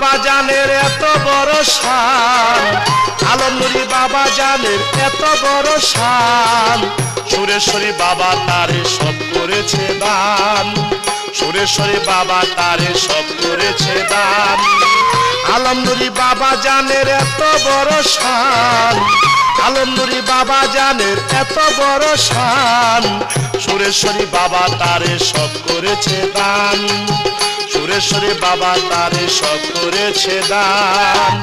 বাবা জানের এত বড় শান। আলম নুরি বাবা জানের এত বড় শান। সুরেশ্বরী বাবা তারে সব করেছে দান। সুরেশ্বরী বাবা তারে সব করেছে দান। আলম নুরি বাবা জানের এত বড় শান। আলম নুরি বাবা জানের এত বড় শান। সুরেশ্বরী বাবা তারে সব করেছে দান। সুরেশ্বরী বাবা তারে সব করেছে দান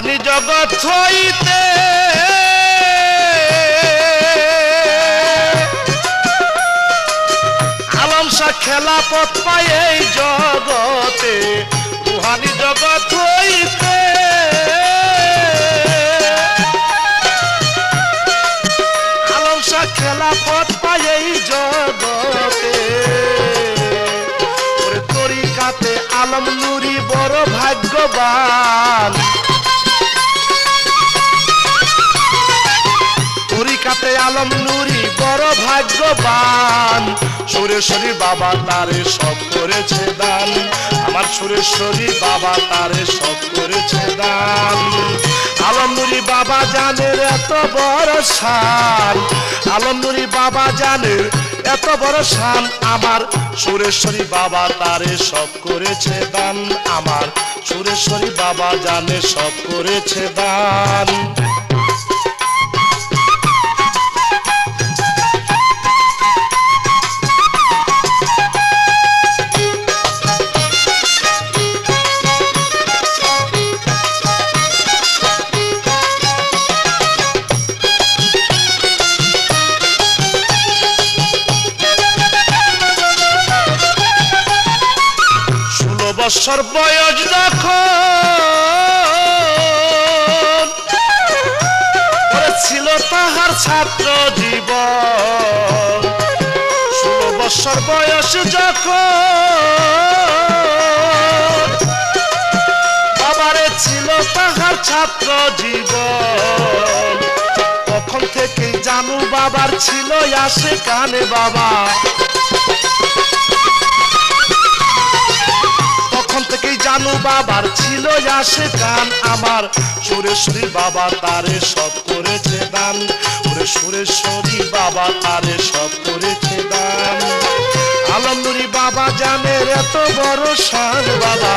রুহানি জগৎ হইতে। আলম শাহ খেলা পথ পায় এই জগতে রুহানি জগৎ হইতে। আলম শাহ খেলা পথ পায় এই জগতে। তরিকাতে আলম নুরি বড় ভাগ্যবান। আলম নুরি, বড় ভাগ্যবান। সুরেশ্বরী বাবা তারে সব করেছে দান। আমার সুরেশ্বরী বাবা তারে সব করেছে দান। আলম নুরি বাবা জানের এত বড় শান। আলম নুরি বাবা জানের এত বড় শান। আমার সুরেশ্বরী বাবা তারে সব করেছে দান। আমার সুরেশ্বরী বাবা জানে সব করেছে দান। বছর বয়স যখন ছিল তাহার ছাত্র জীবন। ষোলো বছর বয়স যখন বাবারে ছিল তাহার ছাত্র জীবন। তখন থেকেই জানু বাবার ছিল আসে কানে বাবা। তখন থেকেই জানু বাবার ছিল আসে গান আমার। সুরেশ্বরী বাবা তারে সব করেছে দান। সুরেশ্বরী বাবা তারে সব করেছে দান। আলমদুরি বাবা জানের এত বড় শান বাবা।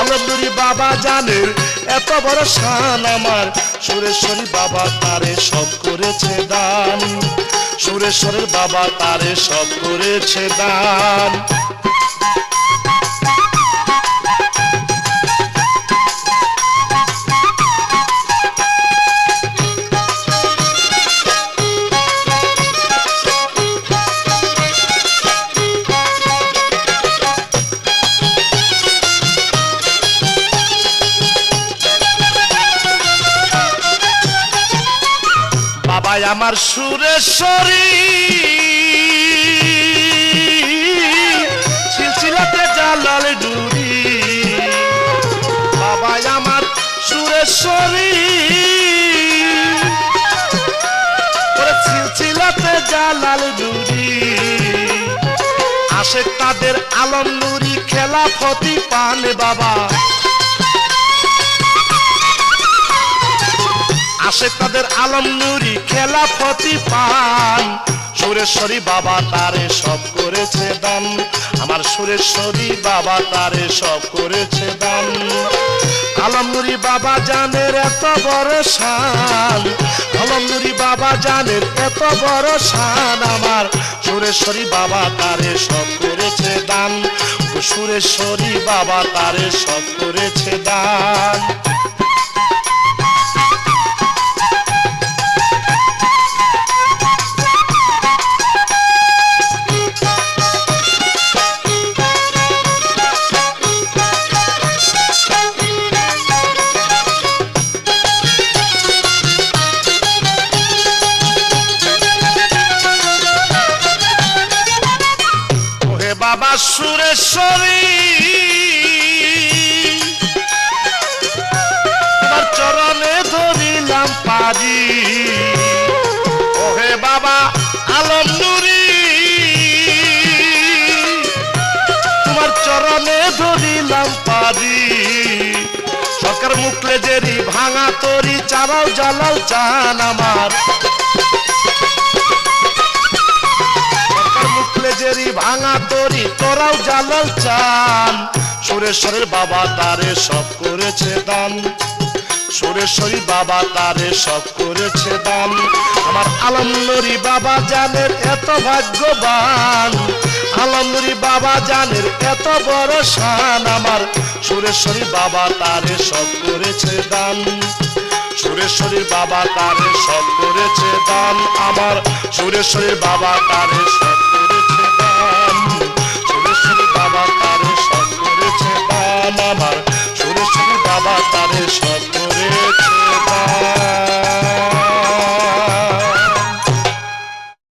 আলমদুরি বাবা জানের এত বড় শান আমার। সুরেশ্বরী বাবা তারে সব করেছে দান। সুরেশ্বরের বাবা তারে সব করেছে দান। আমার সুরেশ্বরী সিলসিলাতে জালাল ডুরি বাবা আমার সুরেশ্বরী সিলসিলাতে জালাল ডুরি আশেক তাদের আলম নুরি খেলা ফতি পানে বাবা। আসে তাদের আলম নুরি খেলা ফতি পান। সুরেশ্বরী বাবা তারে সব করেছে দান। আমার সুরেশ্বরী বাবা তারে সব করেছে দান। আলম নুরি বাবা জানের এত বড় শান। আলম নুরি বাবা জানের এত বড় শান। আমার সুরেশ্বরী বাবা তারে সব করেছে দান। সুরেশ্বরী বাবা তারে সব করেছে দান। সুরেশ্বরী তোমার চরণে ধরিলাম পারি ওহে বাবা, আলম নুরি। তোমার চরণে ধরিলাম পারি সরকার মুখলে জেরি ভাঙা তরি চারাও জ্বালাও চান আমার। ভাঙা তরি, তোরাও জ্বালাও চান। সুরেশ্বরের বাবা তারে সব করেছে দান। সুরেশ্বরী বাবা তারে সব করেছে দান। আমার আলমনুরি বাবা জানের এত ভাগ্যবান। আলমনুরি বাবা জানের এত বড় শান। আমার সুরেশ্বরী বাবা তারে সব করেছে দান। সুরেশ্বরী বাবা তারে সব করেছে দান। আমার সুরেশ্বরী বাবা তারে সব